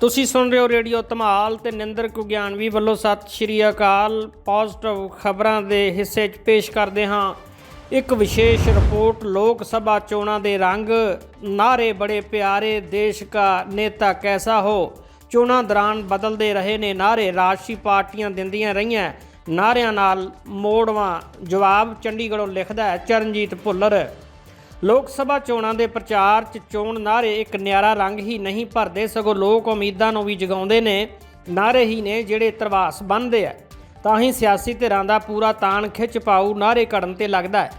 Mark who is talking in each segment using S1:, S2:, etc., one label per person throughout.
S1: ਤੁਸੀਂ ਸੁਣ ਰਹੇ ਹੋ ਰੇਡੀਓ ਧਮਾਲ ਤੇ ਨਿੰਦਰ ਕੁਗਿਆਨਵੀ ਵੱਲੋਂ ਸਤਿ ਸ਼੍ਰੀ ਅਕਾਲ। ਪੋਜ਼ਿਟਿਵ ਖਬਰਾਂ ਦੇ ਹਿੱਸੇ 'ਚ ਪੇਸ਼ ਕਰਦੇ ਹਾਂ। ਇੱਕ ਵਿਸ਼ੇਸ਼ ਰਿਪੋਰਟ, ਲੋਕ ਸਭਾ ਚੋਣਾਂ ਦੇ ਰੰਗ, ਨਾਰੇ ਬੜੇ ਪਿਆਰੇ, ਦੇਸ਼ ਕਾ ਨੇਤਾ ਕੈਸਾ ਹੋ? ਚੋਣਾਂ ਦੌਰਾਨ ਬਦਲਦੇ ਰਹੇ ਨੇ ਨਾਰੇ ਰਾਸ਼ਟਰੀ ਪਾਰਟੀਆਂ ਦਿੰਦੀਆਂ ਰਹੀਆਂ। ਨਾਰਿਆਂ ਨਾਲ ਮੋੜਵਾਂ ਜਵਾਬ, ਚੰਡੀਗੜ੍ਹੋਂ ਲਿਖਦਾ ਹੈ ਚਰਨਜੀਤ ਭੁੱਲਰ। ਲੋਕ ਸਭਾ ਚੋਣਾਂ ਦੇ ਪ੍ਰਚਾਰ 'ਚ ਚੋਣ ਨਾਰੇ ਇੱਕ ਨਿਆਰਾ ਰੰਗ ਹੀ ਨਹੀਂ ਭਰਦੇ, ਸਗੋਂ ਲੋਕ ਉਮੀਦਾਂ ਨੂੰ ਵੀ ਜਗਾਉਂਦੇ ਨੇ ਨਾਰੇ ਹੀ ਨੇ ਜਿਹੜੇ ਤਰਵਾਸ ਬੰਨਦੇ ਆ। ਤਾਂ ਹੀ ਸਿਆਸੀ ਧਿਰਾਂ ਦਾ ਪੂਰਾ ਤਾਣ ਖਿੱਚ ਪਾਊ ਨਾਰੇ ਘੜਨ ਤੇ ਲੱਗਦਾ ਹੈ।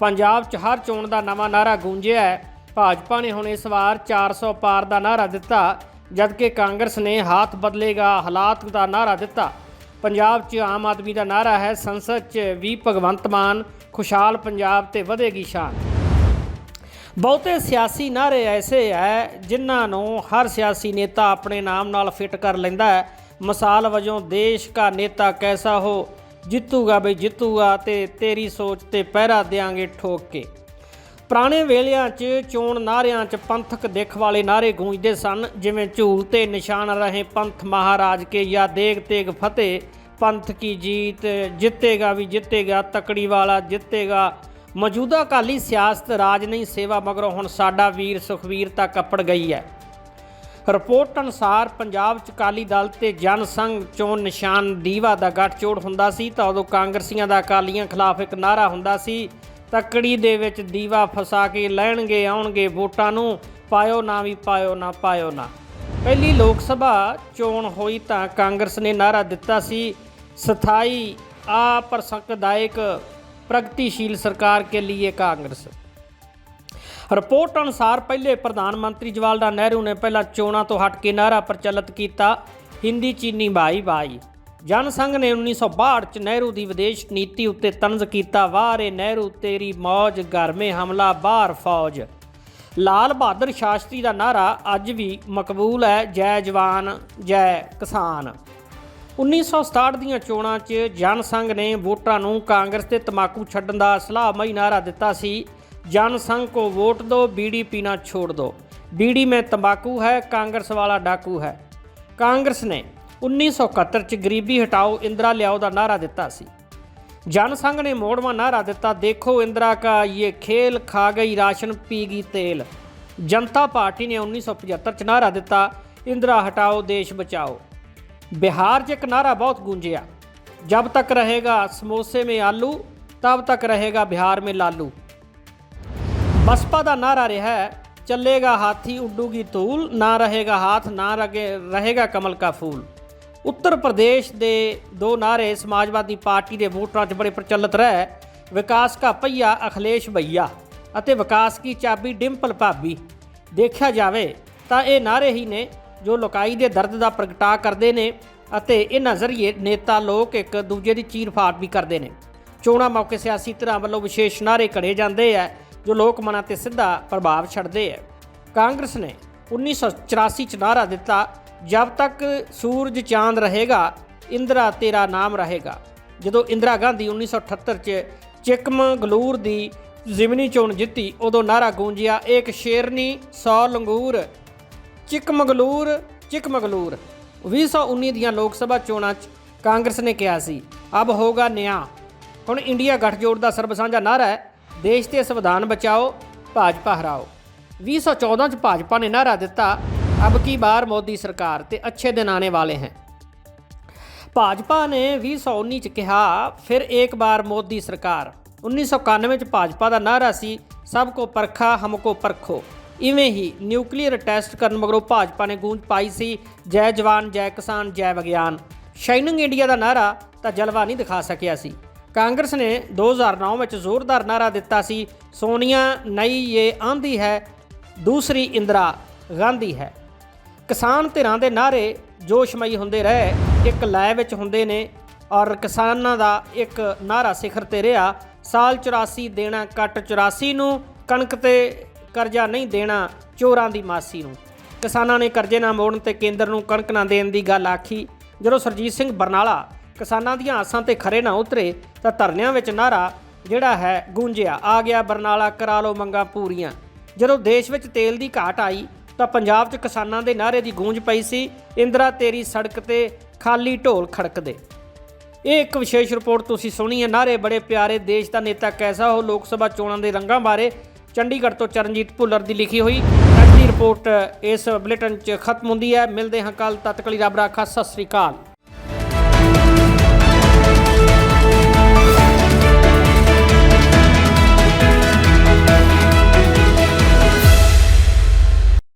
S1: ਪੰਜਾਬ 'ਚ ਹਰ ਚੋਣ ਦਾ ਨਵਾਂ ਨਾਰਾ ਗੂੰਜਿਆ ਹੈ। ਭਾਜਪਾ ਨੇ ਹੁਣ ਇਸ ਵਾਰ 400 ਪਾਰ ਦਾ ਨਾਰਾ ਦਿੱਤਾ, ਜਦਕਿ ਕਾਂਗਰਸ ਨੇ ਹੱਥ ਬਦਲੇਗਾ ਹਾਲਾਤ ਦਾ ਨਾਰਾ ਦਿੱਤਾ। ਪੰਜਾਬ 'ਚ ਆਮ ਆਦਮੀ ਦਾ ਨਾਰਾ ਹੈ ਸੰਸਦ 'ਚ ਵੀ ਭਗਵੰਤ ਮਾਨ, ਖੁਸ਼ਹਾਲ ਪੰਜਾਬ ਤੇ ਵਧੇਗੀ ਸ਼ਾਨ। ਬਹੁਤੇ ਸਿਆਸੀ ਨਾਰੇ ਐਸੇ ਹੈ ਜਿਨ੍ਹਾਂ ਨੂੰ ਹਰ ਸਿਆਸੀ ਨੇਤਾ ਆਪਣੇ ਨਾਮ ਨਾਲ ਫਿੱਟ ਕਰ ਲੈਂਦਾ ਹੈ ਮਿਸਾਲ ਵਜੋਂ ਦੇਸ਼ ਕਾ ਨੇਤਾ ਕੈਸਾ ਹੋ? ਜਿੱਤੂਗਾ ਬਈ ਜਿੱਤੂਗਾ ਤੇ ਤੇਰੀ ਸੋਚ ਤੇ ਪਹਿਰਾ ਦੇਾਂਗੇ ਠੋਕ। ਕੇ ਪੁਰਾਣੇ ਵੇਲਿਆਂ 'ਚ, ਚੋਣ ਨਾਰਿਆਂ 'ਚ ਪੰਥਕ ਦਿੱਖ ਵਾਲੇ ਨਾਰੇ ਗੂੰਜਦੇ ਸਨ, ਜਿਵੇਂ ਝੂਲ ਤੇ ਨਿਸ਼ਾਨ ਰਹੇ ਪੰਥ ਮਹਾਰਾਜ ਕੇ ਜਾਂ ਦੇਗ ਤੇਗ ਫਤਿਹ। ਪੰਥ ਕੀ ਜੀਤ, ਜਿੱਤੇਗਾ ਵੀ ਜਿੱਤੇਗਾ, ਤਕੜੀ ਵਾਲਾ ਜਿੱਤੇਗਾ ਮੌਜੂਦਾ ਅਕਾਲੀ ਸਿਆਸਤ ਰਾਜ ਨਹੀਂ ਸੇਵਾ ਮਗਰੋਂ ਹੁਣ ਸਾਡਾ ਵੀਰ ਸੁਖਵੀਰ ਤੱਕ ਕੱਪੜ ਗਈ ਹੈ। ਰਿਪੋਰਟ ਅਨੁਸਾਰ ਪੰਜਾਬ 'ਚ ਅਕਾਲੀ ਦਲ ਤੇ ਜਨ ਸੰਘ ਚੋਣ ਨਿਸ਼ਾਨ ਦੀਵਾ ਦਾ ਗੱਠਜੋੜ ਹੁੰਦਾ ਸੀ ਤਾਂ ਉਦੋਂ ਕਾਂਗਰਸੀਆਂ ਦਾ ਅਕਾਲੀਆਂ ਖਿਲਾਫ ਇੱਕ ਨਾਰਾ ਹੁੰਦਾ ਸੀ, ਤੱਕੜੀ ਦੇ ਵਿੱਚ ਦੀਵਾ ਫਸਾ ਕੇ ਲੈਣਗੇ, ਆਉਣਗੇ ਵੋਟਾਂ ਨੂੰ, ਪਾਇਓ ਨਾ ਵੀ ਪਾਇਓ ਨਾ ਪਾਇਓ ਨਾ। ਪਹਿਲੀ ਲੋਕ ਸਭਾ ਚੋਣ ਹੋਈ ਤਾਂ ਕਾਂਗਰਸ ਨੇ ਨਾਰਾ ਦਿੱਤਾ ਸੀ, ਸਥਾਈ ਆਪਰਸੰਕਦਾਇਕ ਪ੍ਰਗਤੀਸ਼ੀਲ ਸਰਕਾਰ ਕੇ ਲਈ ਕਾਂਗਰਸ। ਰਿਪੋਰਟ ਅਨੁਸਾਰ ਪਹਿਲੇ ਪ੍ਰਧਾਨ ਮੰਤਰੀ ਜਵਾਹਰ ਲਾਲ ਨਹਿਰੂ ਨੇ ਪਹਿਲਾਂ ਚੋਣਾਂ ਤੋਂ ਹਟ ਕੇ ਨਾਰਾ ਪ੍ਰਚਲਿਤ ਕੀਤਾ, ਹਿੰਦੀ ਚੀਨੀ ਬਾਈ ਭਾਈ ਜਨ ਸੰਘ ਨੇ 1962 ਚ ਨਹਿਰੂ ਦੀ ਵਿਦੇਸ਼ ਨੀਤੀ ਉੱਤੇ ਤਨਜ਼ ਕੀਤਾ ਵਾਹ ਰੇ ਨਹਿਰੂ, ਤੇਰੀ ਮੌਜ ਗਰਮੇ ਹਮਲਾ, ਬਾਹਰ ਫੌਜ। ਲਾਲ ਬਹਾਦਰ ਸ਼ਾਸਤਰੀ ਦਾ ਨਾਰਾ ਅੱਜ ਵੀ ਮਕਬੂਲ ਹੈ, ਜੈ ਜਵਾਨ, ਜੈ ਕਿਸਾਨ। 1967 ਦੀਆਂ ਚੋਣਾਂ 'ਚ ਜਨ ਸੰਘ ਨੇ ਵੋਟਰਾਂ ਨੂੰ ਕਾਂਗਰਸ ਤੇ ਤਮਾਕੂ ਛੱਡਣ ਦਾ ਸਲਾਹਮਈ ਨਾਰਾ ਦਿੱਤਾ ਸੀ। ਜਨ ਸੰਘ ਕੋ ਵੋਟ ਦੋ ਬੀੜੀ ਪੀਣਾ ਛੋੜ ਦੋ। ਬੀੜੀ ਮੈਂ ਤੰਬਾਕੂ ਹੈ, ਕਾਂਗਰਸ ਵਾਲਾ ਡਾਕੂ ਹੈ। ਕਾਂਗਰਸ ਨੇ 1971 ਚ ਗਰੀਬੀ ਹਟਾਓ ਇੰਦਰਾ ਲਿਆਓ ਦਾ ਨਾਰਾ ਦਿੱਤਾ ਸੀ। ਜਨ ਸੰਘ ਨੇ ਮੋੜਵਾਂ ਨਾਰਾ ਦਿੱਤਾ, ਦੇਖੋ ਇੰਦਰਾ ਕਾ ਇਹ ਖੇਲ ਖਾ ਗਈ ਰਾਸ਼ਨ ਪੀ ਗਈ ਤੇਲ। ਜਨਤਾ ਪਾਰਟੀ ਨੇ 1975 ਚ ਨਾਰਾ ਦਿੱਤਾ, ਇੰਦਰਾ ਹਟਾਓ, ਦੇਸ਼ ਬਚਾਓ। बिहार 'ਚ ਇੱਕ ਨਾਰਾ ਬਹੁਤ ਗੂੰਜਿਆ ਜਬ ਤੱਕ ਰਹੇਗਾ ਸਮੋਸੇ ਮੇਂ ਆਲੂ ਤਬ ਤੱਕ ਰਹੇਗਾ ਬਿਹਾਰ ਮੇਂ ਲਾਲੂ ਬਸਪਾ ਦਾ ਨਾਰਾ ਰਿਹਾ ਹੈ ਚੱਲੇਗਾ ਹਾਥੀ ਉੱਡੂਗੀ ਧੂਲ ਨਾ ਰਹੇਗਾ ਹਾਥ ਨਾ ਰਗੇ ਰਹੇਗਾ ਕਮਲ ਕਾ ਫੂਲ ਉੱਤਰ ਪ੍ਰਦੇਸ਼ ਦੇ ਦੋ ਨਾਰੇ ਸਮਾਜਵਾਦੀ ਪਾਰਟੀ ਦੇ ਵੋਟਰਾਂ 'ਚ ਬੜੇ ਪ੍ਰਚਲਿਤ ਰਹੇ ਵਿਕਾਸ ਕਾ ਪਈਆ ਅਖਲੇਸ਼ ਭਈਆ ਅਤੇ ਵਿਕਾਸ ਕੀ ਚਾਬੀ ਡਿੰਪਲ ਭਾਬੀ ਦੇਖਿਆ ਜਾਵੇ ਤਾਂ ਇਹ ਨਾਰੇ ਹੀ ਨੇ ਜੋ ਲੋਕਾਈ ਦੇ ਦਰਦ ਦਾ ਪ੍ਰਗਟਾ ਕਰਦੇ ਨੇ ਅਤੇ ਇਹਨਾਂ ਜ਼ਰੀਏ ਨੇਤਾ ਲੋਕ ਇੱਕ ਦੂਜੇ ਦੀ ਚੀਰ-ਫਾੜ ਵੀ ਕਰਦੇ ਨੇ। ਚੋਣਾਂ ਮੌਕੇ ਸਿਆਸੀ ਧਿਰਾਂ ਵੱਲੋਂ ਵਿਸ਼ੇਸ਼ ਨਾਰੇ ਕੜੇ ਜਾਂਦੇ ਆ ਜੋ ਲੋਕ ਮਨਾਂ ਤੇ ਸਿੱਧਾ ਪ੍ਰਭਾਵ ਛੱਡਦੇ ਆ ਕਾਂਗਰਸ ਨੇ 1984 ਚ ਨਾਰਾ ਦਿੱਤਾ ਜਦ ਤੱਕ ਸੂਰਜ ਚਾਂਦ ਰਹੇਗਾ, ਇੰਦਰਾ ਤੇਰਾ ਨਾਮ ਰਹੇਗਾ। ਜਦੋਂ ਇੰਦਰਾ ਗਾਂਧੀ 1978 ਚ ਚਿਕਮਗਲੂਰ ਦੀ ਜ਼ਿਮਨੀ ਚੋਣ ਜਿੱਤੀ, ਉਦੋਂ ਨਾਰਾ ਗੂੰਜਿਆ, ਇੱਕ ਸ਼ੇਰਨੀ 100 ਲੰਗੂਰ ਚਿਕਮਗਲੂਰ ਚਿਕਮਗਲੂਰ। 2019 ਦੀਆਂ ਲੋਕ ਸਭਾ ਚੋਣਾਂ 'ਚ ਕਾਂਗਰਸ ਨੇ ਕਿਹਾ ਸੀ, ਅਬ ਹੋਗਾ ਨਿਆਂ। ਹੁਣ ਇੰਡੀਆ ਗੱਠਜੋੜ ਦਾ ਸਰਬਸਾਂਝਾ ਨਾਰਾ ਹੈ। ਦੇਸ਼ ਤੇ ਸੰਵਿਧਾਨ ਬਚਾਓ, ਭਾਜਪਾ ਹਰਾਓ। 2014 ਚ ਭਾਜਪਾ ਨੇ ਨਾਰਾ ਦਿੱਤਾ, ਅਬ ਕੀ ਬਾਰ ਮੋਦੀ ਸਰਕਾਰ ਤੇ ਅੱਛੇ ਦਿਨ ਆने ਵਾਲੇ हैं ਭਾਜਪਾ ਨੇ 2019 ਚ ਕਿਹਾ, ਫਿਰ ਇੱਕ ਵਾਰ ਮੋਦੀ ਸਰਕਾਰ। 1991 ਚ ਭਾਜਪਾ ਦਾ ਨਾਰਾ ਸੀ, ਸਭ ਕੋ ਪਰਖਾ ਹਮ ਕੋ ਪਰਖੋ। ਇਵੇਂ ਹੀ ਨਿਊਕਲੀਅਰ ਟੈਸਟ ਕਰਨ ਮਗਰੋਂ ਭਾਜਪਾ ਨੇ ਗੂੰਜ ਪਾਈ ਸੀ, ਜੈ ਜਵਾਨ, ਜੈ ਕਿਸਾਨ, ਜੈ ਵਿਗਿਆਨ। ਸ਼ਾਈਨਿੰਗ ਇੰਡੀਆ ਦਾ ਨਾਰਾ ਤਾਂ ਜਲਵਾ ਨਹੀਂ ਦਿਖਾ ਸਕਿਆ ਸੀ। ਕਾਂਗਰਸ ਨੇ 2009 ਵਿੱਚ ਜ਼ੋਰਦਾਰ ਨਾਰਾ ਦਿੱਤਾ ਸੀ, ਸੋਨੀਆ, ਨਈ, ਇਹ ਆਂਦੀ ਹੈ, ਦੂਸਰੀ ਇੰਦਰਾ ਗਾਂਧੀ ਹੈ। ਕਿਸਾਨ ਧਿਰਾਂ ਦੇ ਨਾਰੇ ਜੋਸ਼ਮਈ ਹੁੰਦੇ ਰਹੇ, ਇੱਕ ਲੈ ਵਿੱਚ ਹੁੰਦੇ ਨੇ, ਔਰ ਕਿਸਾਨਾਂ ਦਾ ਇੱਕ ਨਾਰਾ ਸਿਖਰ ਤੇ ਰਿਹਾ, ਸਾਲ 84 ਦੇਣਾ ਕੱਟ 84 ਨੂੰ, ਕਣਕ ਤੇ ਕਰਜ਼ਾ ਨਹੀਂ ਦੇਣਾ ਚੋਰਾਂ ਦੀ ਮਾਸੀ ਨੂੰ। ਕਿਸਾਨਾਂ ਨੇ ਕਰਜ਼ੇ ਨਾ ਮੋੜਨ ਤੇ ਕੇਂਦਰ ਨੂੰ ਕਣਕ ਨਾ ਦੇਣ ਦੀ ਗੱਲ ਆਖੀ। ਜਦੋਂ ਸਰਜੀਤ ਸਿੰਘ ਬਰਨਾਲਾ ਕਿਸਾਨਾਂ ਦੀਆਂ ਆਸਾਂ ਤੇ ਖਰੇ ਨਾ ਉਤਰੇ ਤਾਂ ਧਰਨਿਆਂ ਵਿੱਚ ਨਾਰਾ ਜਿਹੜਾ ਹੈ ਗੂੰਜਿਆ, ਆ ਗਿਆ ਬਰਨਾਲਾ, ਕਰਾ ਲਓ ਮੰਗਾ ਪੂਰੀਆਂ। ਜਦੋਂ ਦੇਸ਼ ਵਿੱਚ ਤੇਲ ਦੀ ਘਾਟ ਆਈ ਤਾਂ ਪੰਜਾਬ 'ਚ ਕਿਸਾਨਾਂ ਦੇ ਨਾਅਰੇ ਦੀ ਗੂੰਜ ਪਈ ਸੀ, ਇੰਦਰਾ, ਤੇਰੀ ਸੜਕ ਤੇ ਖਾਲੀ ਢੋਲ ਖੜਕਦੇ। ਇਹ ਇੱਕ ਵਿਸ਼ੇਸ਼ ਰਿਪੋਰਟ ਤੁਸੀਂ ਸੁਣੀ ਹੈ। ਨਾਰੇ ਬੜੇ ਪਿਆਰੇ ਦੇਸ਼ ਦਾ ਨੇਤਾ ਕੈਸਾ ਹੋ? ਲੋਕ ਸਭਾ ਚੋਣਾਂ ਦੇ ਰੰਗਾਂ ਬਾਰੇ ਚੰਡੀਗੜ੍ਹ ਤੋਂ ਚਰਨਜੀਤ ਭੁੱਲਰ ਦੀ ਲਿਖੀ ਹੋਈ ਅੱਜ ਦੀ ਰਿਪੋਰਟ ਇਸ ਬੁਲੇਟਿਨ 'ਚ ਖਤਮ ਹੁੰਦੀ ਹੈ। ਮਿਲਦੇ ਹਾਂ ਕੱਲ ਤਤਕਲੀ ਰੱਬ ਰਾਖਾ ਸਤਿ ਸ੍ਰੀ ਅਕਾਲ।